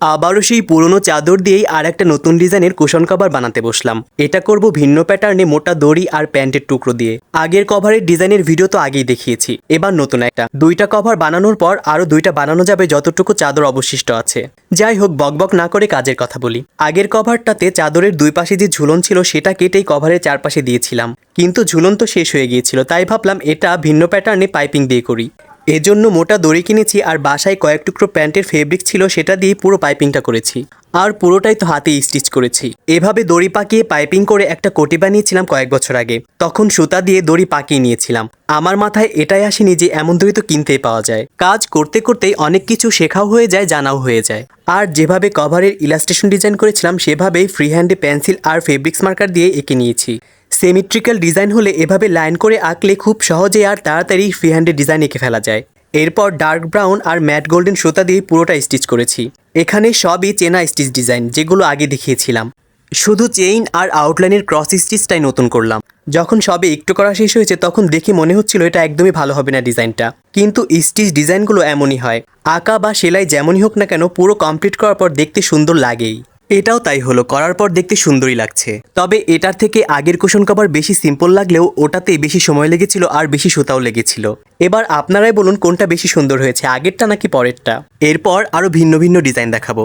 আবারও সেই পুরনো চাদর দিয়েই আর একটা নতুন ডিজাইনের কুশন কভার বানাতে বসলাম। এটা করব ভিন্ন প্যাটার্নে মোটা দড়ি আর প্যান্টের টুকরো দিয়ে। আগের কভারের ডিজাইনের ভিডিও তো আগেই দেখিয়েছি। এবার নতুন একটা। দুইটা কভার বানানোর পর আরও দুইটা বানানো যাবে যতটুকু চাদর অবশিষ্ট আছে। যাই হোক বকবক না করে কাজের কথা বলি। আগের কভারটাতে চাদরের দুই পাশে যে ঝুলন ছিল, সেটা কেটেই কভারের চারপাশে দিয়েছিলাম। কিন্তু ঝুলন তো শেষ হয়ে গিয়েছিল, তাই ভাবলাম এটা ভিন্ন প্যাটার্নে পাইপিং দিয়ে করি। এজন্য মোটা দড়ি কিনেছি আর বাসায় কয়েক টুকরো প্যান্টের ফেব্রিক ছিল, সেটা দিয়ে পুরো পাইপিংটা করেছি। আর পুরোটাই তো হাতে স্টিচ করেছি। এভাবে দড়ি পাকিয়ে পাইপিং করে একটা কোটি বানিয়েছিলাম কয়েক বছর আগে। তখন সুতা দিয়ে দড়ি পাকিয়ে নিয়েছিলাম। আমার মাথায় এটাই আসেনি যে এমন দড়ি তো কিনতেই পাওয়া যায়। কাজ করতে করতেই অনেক কিছু শেখাও হয়ে যায়, জানাও হয়ে যায়। আর যেভাবে কভারের ইলাস্ট্রেশন ডিজাইন করেছিলাম, সেভাবেই ফ্রি হ্যান্ডে পেন্সিল আর ফেব্রিক্স মার্কার দিয়ে এঁকে নিয়েছি। সেমিট্রিক্যাল ডিজাইন হলে এভাবে লাইন করে আঁকলে খুব সহজে আর তাড়াতাড়ি ফ্রি হ্যান্ডে ডিজাইন এঁকে ফেলা যায়। এরপর ডার্ক ব্রাউন আর ম্যাট গোল্ডেন সুতা দিয়ে পুরোটা স্টিচ করেছি। এখানে সবই চেনা স্টিচ ডিজাইন যেগুলো আগে দেখিয়েছিলাম। শুধু চেইন আর আউটলাইনের ক্রস স্টিচটাই নতুন করলাম। যখন সবে একটু করা শেষ হয়েছে তখন দেখে মনে হচ্ছিল এটা একদমই ভালো হবে না ডিজাইনটা। কিন্তু স্টিচ ডিজাইনগুলো এমনই হয়। আঁকা বা সেলাই যেমনই হোক না কেন পুরো কমপ্লিট করার পর দেখতে সুন্দর লাগেই। এটাও তাই হলো, করার পর দেখতে সুন্দরই লাগছে। তবে এটার থেকে আগের কুশন কভার বেশি সিম্পল লাগলেও ওটাতে বেশি সময় লেগেছিল আর বেশি সুতাও লেগেছিল। এবার আপনারাই বলুন কোনটা বেশি সুন্দর হয়েছে, আগেরটা নাকি পরেরটা? এরপর আরও ভিন্ন ভিন্ন ডিজাইন দেখাবো।